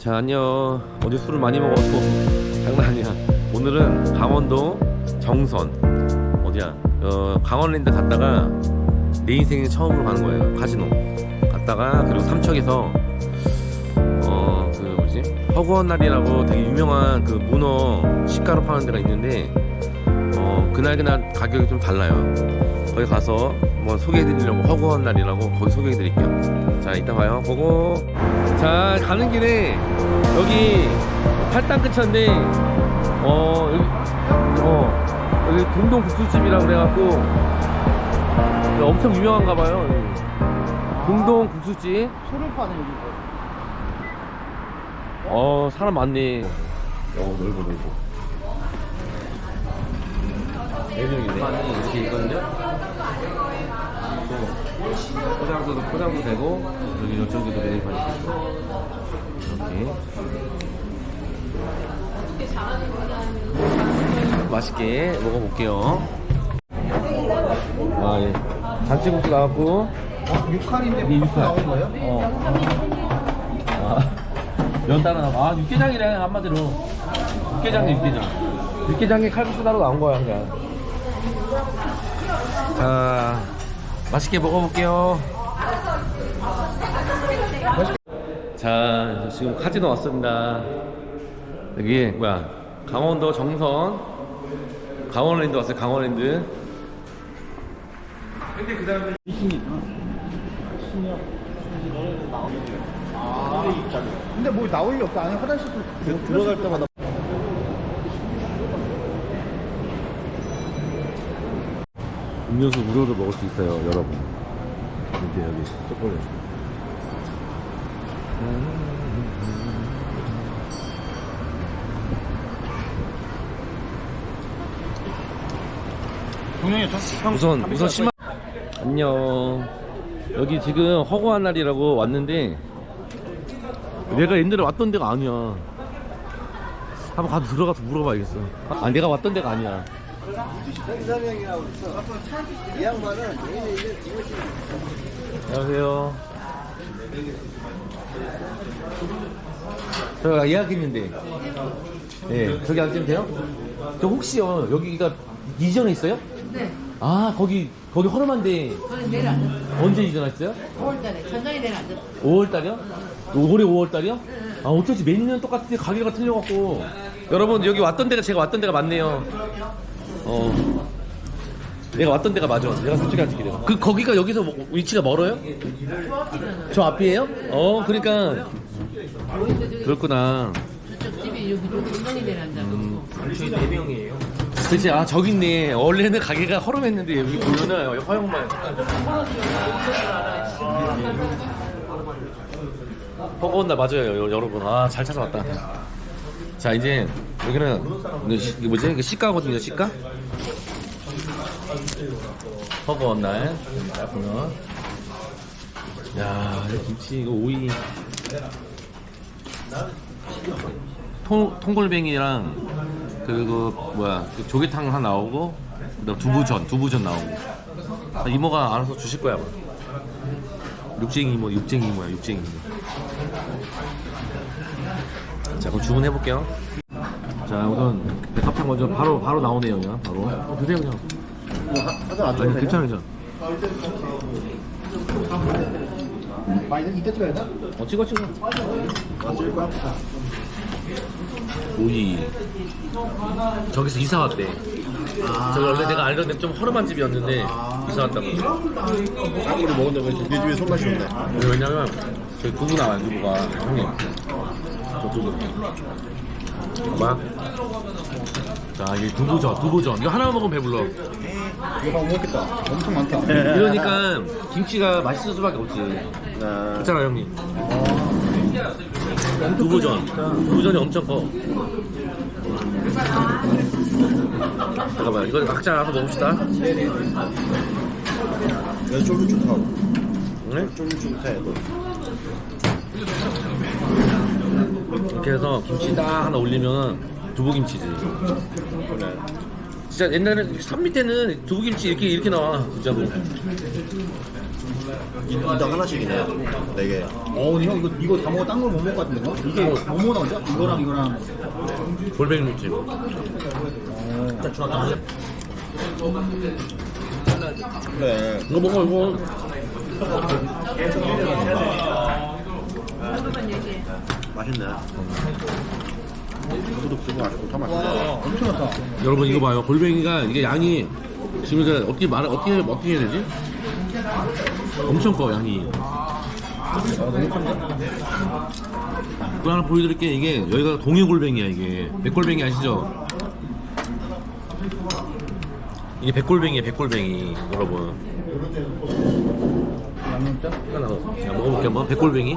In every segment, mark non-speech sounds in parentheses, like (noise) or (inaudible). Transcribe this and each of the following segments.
자 안녕. 어제 술을 많이 먹어서 장난 아니야. 오늘은 강원도 정선. 어디야? 어, 강원랜드 갔다가 내 인생에 처음으로 가는 거예요. 카지노. 갔다가 그리고 삼척에서 어 그 뭐지? 허구원 날이라고 되게 유명한 그 문어 시가로 파는 데가 있는데 어 그날 그날 가격이 좀 달라요. 거기 가서 뭐 소개해드리려고 허구원 날이라고 거기 소개해드릴게요 자 이따 봐요. 고고. 자 가는 길에 여기 팔당 근처인데 어 여기 어 여기 동동 국수집이라고 그래갖고 엄청 유명한가 봐요 여기. 동동 국수집. 소를 파네 여기. 어 사람 많네. 어 넓어 넓어. 네 명이네 이렇게 있거든요? 또 포장도도 포장도 되고 여기 이쪽에도 메뉴판이 있고 이렇게 맛있게 먹어볼게요 아 예 잔치국수 나왔고 어? 6칼인데 이게 육칼. 나온 거예요? 어. 아, 면 따라 나와. 아, 육개장이래, 한마디로. 육개장이 육개장. 육개장에 칼국수 따로 나온 거야, 그냥. 자, 맛있게 먹어볼게요. 자, 지금 카지노 왔습니다. 여기, 뭐야, 강원도 정선. 강원랜드 왔어요, 강원랜드. 근데 그 다음에 아 근데 뭐 나올 리 없다 안에 화장실도 뭐 들어갈 때마다 음료수 무료로 먹을 수 있어요, 여러분. 이렇게 여기 초콜릿. 우선 우선 10만 안녕. 여기 지금 허구한 날이라고 왔는데 내가 옛날에 왔던 데가 아니야. 한번 가서 들어가서 물어봐야겠어. 아, 내가 왔던 데가 아니야. 이상형이라고 있어 이 양반은 내일에 이제 이것이 안녕하세요. 저 예약했는데. 네, 저기 앉으면 돼요? 저 혹시요, 여기가 이전에 있어요? 네, 아, 거기, 거기 허름한데 저는 내일 안. 언제 이전했어요? 5월달에 전장에 내일 안 잤어요. 5월달이요? 올해 5월달이요? 아, 어쩌지 매년 똑같은데 가게가 틀려갖고. 여러분, 여기 왔던 데가 제가 왔던 데가 맞네요. 어. 내가 왔던 데가 맞아. 내가 솔직히 할게 내가. 그, 거기가 여기서 뭐- 위치가 멀어요? 저 앞이에요? 어, 그러니까. 그렇구나. 저쪽 집이 여기 안 자고. 저희 4명이에요 그치, 아, 저기 있네. 원래는 가게가 허름했는데 여기 보면은 여기 허영만. 허거운 날 맞아요, 여- 여러분. 아, 잘 찾아왔다. 자, 이제 여기는 시- 이게 뭐지? 이게 시가거든요, 시가? 허거운 날. 딱 보면. 야, 이 김치, 이거 오이. 통, 통골뱅이랑 그리고 뭐야 그 조개탕 하나 나오고 그 다음 두부전 두부전 나오고 아, 이모가 알아서 주실 거야 아마. 육쟁이 이모 육쟁이 이모야 육쟁이 이모 자 그럼 주문해 볼게요 자 우선 백합탕 먼저 바로 바로 나오네요 그냥. 바로. 어, 드세요 그냥. 아니 줘도 괜찮아요 괜찮아 많이 이때 찍어야 돼? 어 찍어 찍어. 안 찍을 거야? 오이. 저기서 이사 왔대. 저기 원래 내가 알던 데 좀 허름한 집이었는데 이사 왔다고. 아무리 왜내 집에 손맛이 없네? 왜냐면 저기 두부 나와요 두부가. 형님. 저쪽으로 봐봐 자 이게 두부전 두부전. 이거 하나만 먹으면 배불러. 이거 다 먹겠다. 엄청 많다. 이러니까 김치가 맛있을 수밖에 없지. 그렇잖아 형님? 두부전. 두부전이 엄청 커. 잠깐만 이거 각자 알아서 먹읍시다. 여기 쫄깃쫄깃하고. 네? 쫄깃쫄깃해 또 이렇게 해서 김치 딱 하나 올리면 두부김치지 그래 진짜 옛날에 산 밑에는 두부김치 이렇게 이렇게 나와 진짜로. 인당 하나씩이네. 네 개. 어, 근데 형 이거 이거 다 먹어 딴 걸 못 먹을 것 같은데 형? 이게 뭐 먹어 나오죠? 이거랑 이거랑 골뱅이 무침. 진짜 좋았다. 그래. 이거 먹어 이거. 맛있네. 두부도 두부 맛있고 다 맛있네. 아, 엄청 좋다. 여러분 이거 봐요. 골뱅이가 이게 양이 지금 이제 어떻게 말 어떻게 어떻게 해야 되지? 엄청 커 양이. 또 하나 보여드릴게 이게 여기가 동해골뱅이야 이게 백골뱅이 아시죠? 이게 백골뱅이야 백골뱅이 여러분 양념장? 하나 자, 먹어볼게 한번 백골뱅이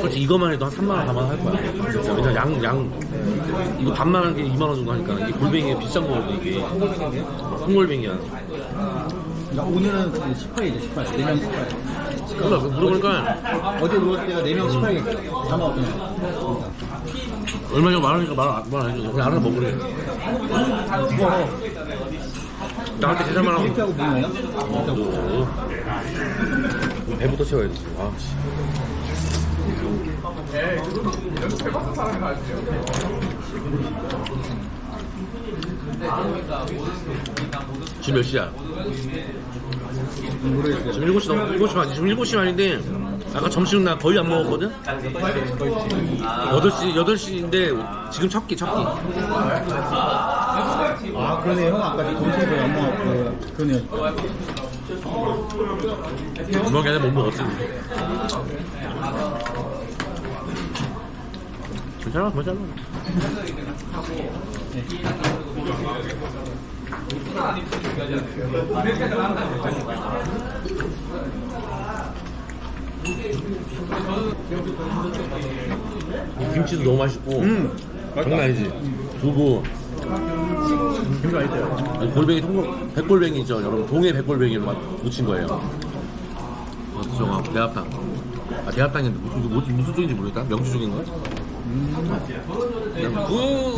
솔직히 이거만 해도 한 3만 원, 4만 원 할 거야. 진짜 왜냐 양, 양 이거 반만 한 게 2만 원 정도 하니까 이게 골뱅이 비싼 거거든 이게. 홍골뱅이야. 그러니까 오늘은 18이죠, 18. 4명 18. 그러니까 물어보니까 어제 놀았을 때가 4명 18이겠죠. 다 먹었잖아요. 얼마 전에 만 원이니까 말안 해줘. 그냥 알아서 먹으래. 나한테 계산만 하고. 이렇게 하고 먹나요? 오. 배부터 채워야지. 아, 씨. 지금 몇 시야? 지금 7시 넘, 7시 반, 지금 7시 반인데, 아까 점심 나 거의 안 먹었거든? 8시, 8시인데, 지금 첫 끼, 첫 끼. 아, 그러네. 형 아까 점심에 안 먹었고. 그러네요. 주먹이 아니라 못 먹었지. 괜찮아, 괜찮아. 김치도 너무 맛있고. 음, 장난 아니지? 두부. 김치 맛있어요. 아니, 골뱅이 통골 백골뱅이 있죠 여러분. 동해 백골뱅이로 맛 묻힌 거예요. 어쩌죠? 대합탕 아 대합탕인데 무슨 무슨, 쪽인지 모르겠다. 명주 쪽인가? 그냥 구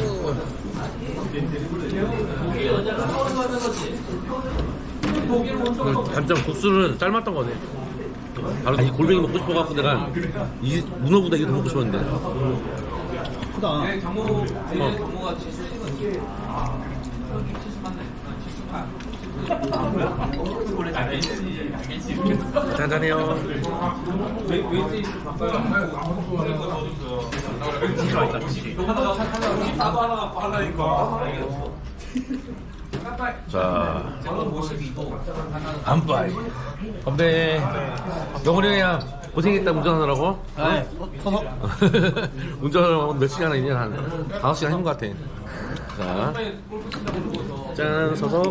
그 단점 국수는 삶았던 거네 바로 이 골뱅이 먹고 싶어갖고 내가 이 문어보다 이게 더 먹고 싶었는데 크다. 어. 잔잔해요. 자, 안바이. 건배. 영훈이 형이야 고생했다 운전하느라고. 네. (laughs) 운전하느라고 몇 시간 했냐? 한 5시간 한것 같아. 자, 짠, 서서.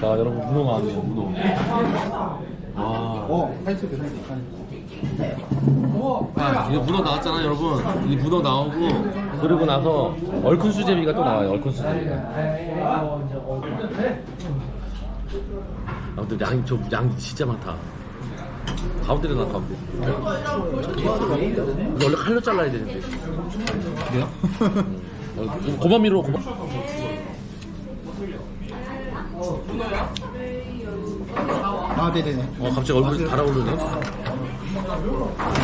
자, 여러분, 문어 나왔네요, 문어. 와. 어. 아, 이거 문어 나왔잖아, 여러분. 이 문어 나오고, 그리고 나서 얼큰 수제비가 또 나와요, 얼큰 수제비. 아, 근데 양이, 저, 양이 진짜 많다. 가운데로 나, 가운데. 원래 칼로 잘라야 되는데. 그래요? 고마미로, 고마 아, 네네네. 어, 갑자기 얼굴이 달아오르네.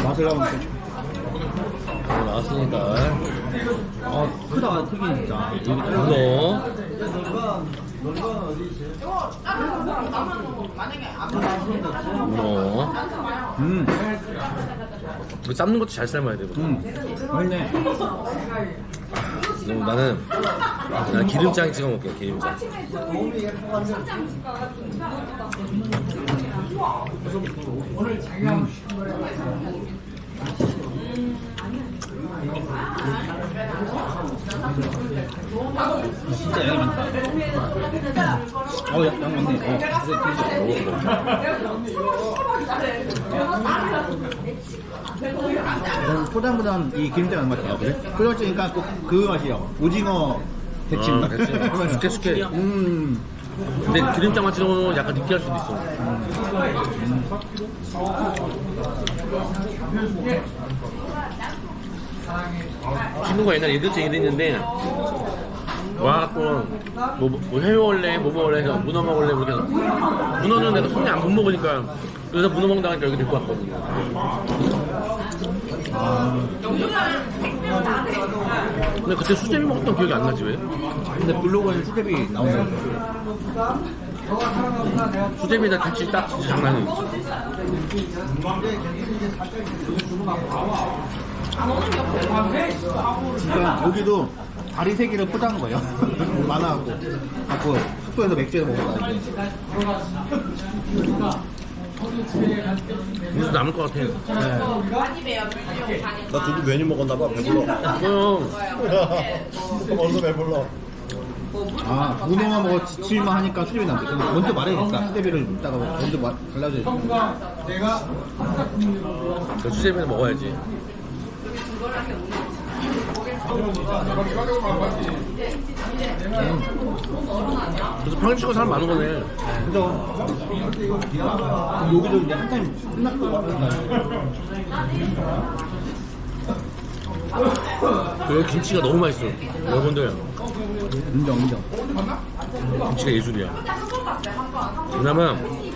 맛을 하면 어, 나왔으니까. 아, 크다, 크긴 진짜. 문어. 문어. 음, 이거 삶는 것도 잘 삶아야 되거든. 음. 맛있네. 그리고 나는 난 기름장 찍어 먹게 기름장. 진짜 양이 많다. 어, 양, 양 많네. 어, 포장보단 이 기름장 안 같아요. 그래? 포장찌니까 그, 그 맛이요. 오징어 대침. 아, 대침. 숙회, 숙회. 음. 근데 기름장 맛 찍으면 약간 느끼할 수도 있어. 친구가 옛날에 이들째 일했는데 와갖고 뭐, 뭐 회먹을래뭐 먹을래 해서 문어 먹을래 그렇게 해서 문어는 내가 손에 안 못 먹으니까 그래서 문어 먹다가 여기 데리고 왔거든요 근데 그때 수제비 먹었던 기억이 안 나지 왜? 근데 블로그에는 수제비 나온다고. 수제비에다 김치 딱 진짜 장난이 있어 진짜 여기도 다리 세 개를 포장한 거예요. (laughs) 많아갖고. 갖고 숙소에서 맥주에서 먹어가지고. 무슨 남을 것 같아 나 두부 메뉴 먹었나봐 배불러. 그럼. 벌써 배불러. 아, 문어만 먹어 지칠만 하니까 수제비 나온대. 그럼 먼저 말해야겠다. 수제비를 이따가 먼저 말, 달라줘야 그 수제비는 먹어야지 그래서 평일 치고 사람 많은 거네. 여기도 이제 한타임 끝났고 그 김치가 너무 맛있어. 여러분들. 인정 인정. 김치가 예술이야. 왜냐면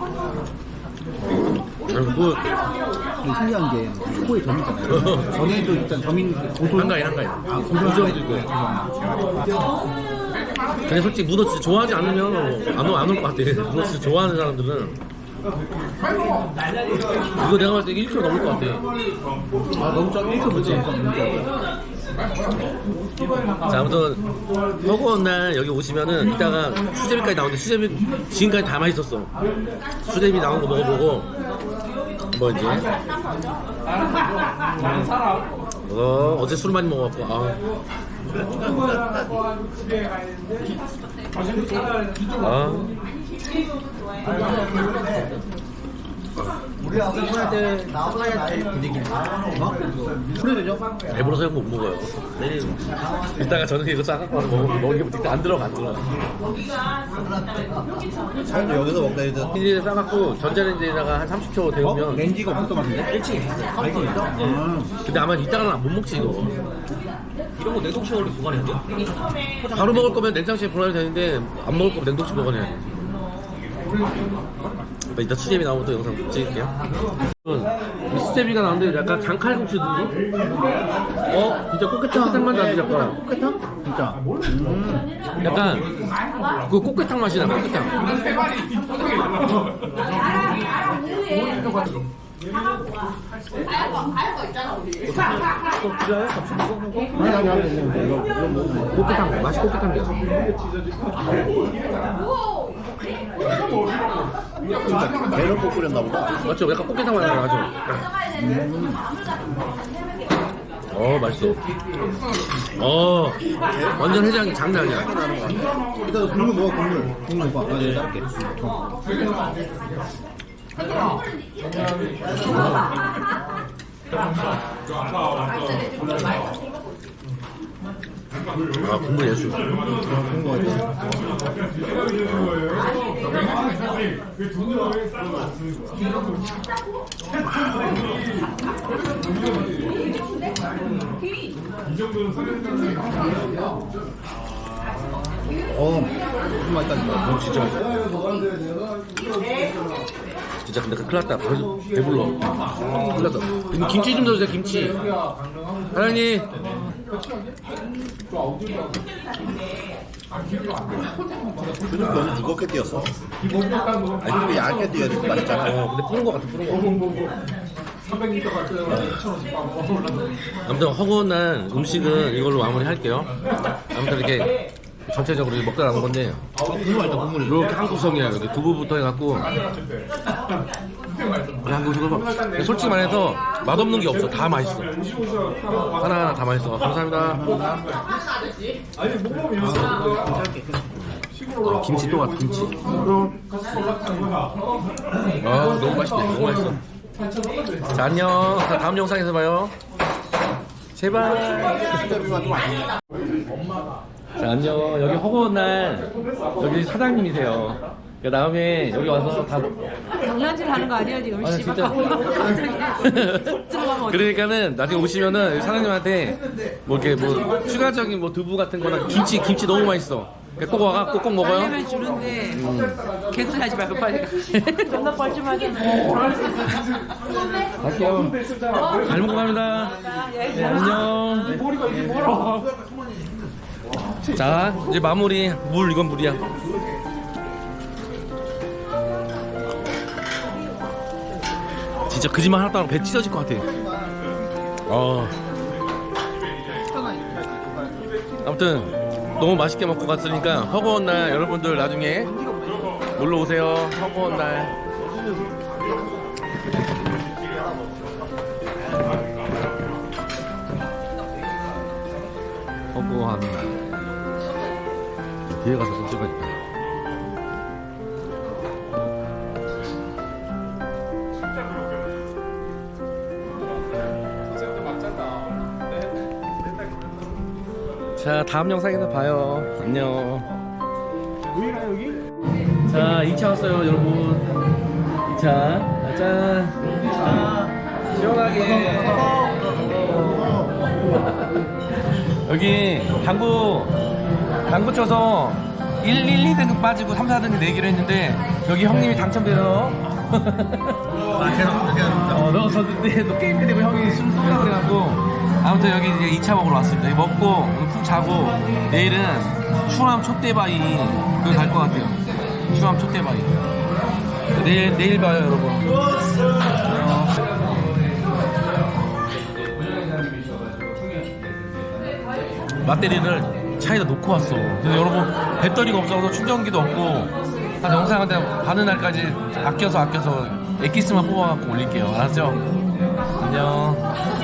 리고 이게 신기한 게 초코에 점 있잖아요. (laughs) 전에도 일단 점인 고소. 한가위 한가위 아, 고소해도 있고요. 근데 솔직히 문어 진짜 좋아하지 않으면 안올 것 같아 문어 진짜 좋아하는 사람들은 이거 내가 봤을 때 1kg 넘을 것 같아 아, 너무 짜. 1kg 그치? 진짜. 자 아무튼 허구한 날 여기 오시면은 이따가 수제비까지 나오는데 수제비 지금까지 다 맛있었어 수제비 나온 거 먹어보고 뭐 이제 어, 어제 술 많이 먹어갖고 아. 아. 우리 아버지 때 나와야 될 분위기인데 어? 그래 되죠? 배부러서 못 먹어요 내일 이따가 저녁에 이거 싸갖고 와서 먹- 먹으면 일단 안 들어가 안 들어가 사람들 여기서 먹다 해도 빈일에 싸갖고 전자레인지에다가 한 30초 어? 데우면 렌지가 없을 것 같은데? 1층에 있어요. 아, 1층에 있어? 아. 근데 아마 이따가는 못 먹지 이거 이런 거 냉동실에 보관해야 돼? 바로 먹을 거면 냉장실에 보관해도 되는데 안 먹을 거면 냉동실 보관해야 돼 이따 수제비 나오면 또 영상 찍을게요 이 수제비가 나오는데 약간 장칼국수 느낌? 어? 진짜 꽃게탕 맛 나지 약간 꽃게탕? 진짜. 음. 약간 그 꽃게탕 맛이 나 꽃게탕 뭐. 꽃게탕 맛이 꽃게탕이야 배를 꼭 끓였나 보다 맞죠? 약간 꽃게탕 맛이 나죠? 어 맛있어 어 완전 해장이 장난 아니야 이따 국물 먹어, 국물. 국물 먹어. 아, 네, 따를게. 어. 아 국물 예술. 그런 거 같아. 어, 무슨 맛 있다, 진짜. 어, 진짜. 진짜 근데 큰일 났다. 벌써 배불러. 큰일 났어 김치 좀 넣어주세요 김치. 사장님 요즘 너무 두껍게 뛰었어. 아니 근데 얇게 뛰어야 돼 맛있잖아. 어 근데 푸는 거 같아 푸는 거. 아무튼 허구한 날 음식은 이걸로 마무리할게요. 아무튼 이렇게 전체적으로 먹다 남은 건데 이렇게 한 구석이야. 여기 두부부터 해갖고 이한 구석을 솔직히 말해서 맛없는 게 없어. 다 맛있어. 하나하나 다 맛있어. 감사합니다. 아, 김치 또 왔다 김치. 아 너무 맛있네 너무 맛있어. 자 안녕. 자, 다음 영상에서 봐요. 제발. 자, 안녕. 여기 허구한 날, 여기 사장님이세요. 그 다음에 여기 와서 다. 장난질 하는 거 아니야 지금? 아, 씨발. 진짜. (laughs) 들어가면 어떡해. 그러니까는 나중에 오시면은 사장님한테 뭐 이렇게 뭐 추가적인 뭐 두부 같은 거나 김치, 김치 너무 맛있어. 그러니까 꼭 와가 꼭꼭 먹어요. 알려면 주는데 개소리 하지 말고 빨리 가. (laughs) 존나 뻘쭘하게. 갈게요. 잘 먹고 갑니다. 네, 안녕. 자, 이제 마무리. 물, 이건 물이야. 진짜 거짓말 안 하고 배 찢어질 것 같아. 어. 아무튼 너무 맛있게 먹고 갔으니까 허구한 날 여러분들 나중에 놀러 오세요. 허구한 날. 허구한 날. 뒤에 가서 자, 다음 영상에서 봐요. 안녕. 보이나 여기? 자, 2차 왔어요, 여러분. 2차. 짠. 자, 시원하게. 여기 당구 당구 쳐서 1, 1, 2등급 빠지고 3, 4등급 내기로 했는데 여기 형님이 당첨돼 (laughs) 서 어, 넣었었는데 또 게임 끝내고 형이 술 쏘라 그래갖고 아무튼 여기 이제 2차 먹으러 왔습니다. 여기 먹고 푹 자고 내일은 추암 촛대바위 그거 갈 것 같아요. 추암 촛대바위. 내일 내일 봐요 여러분. 배터리를 차에다 놓고 왔어. 그래서 여러분 배터리가 없어서 충전기도 없고 한 영상한테 반은 날까지 아껴서 아껴서 엑기스만 뽑아갖고 올릴게요. 알았죠? 안녕.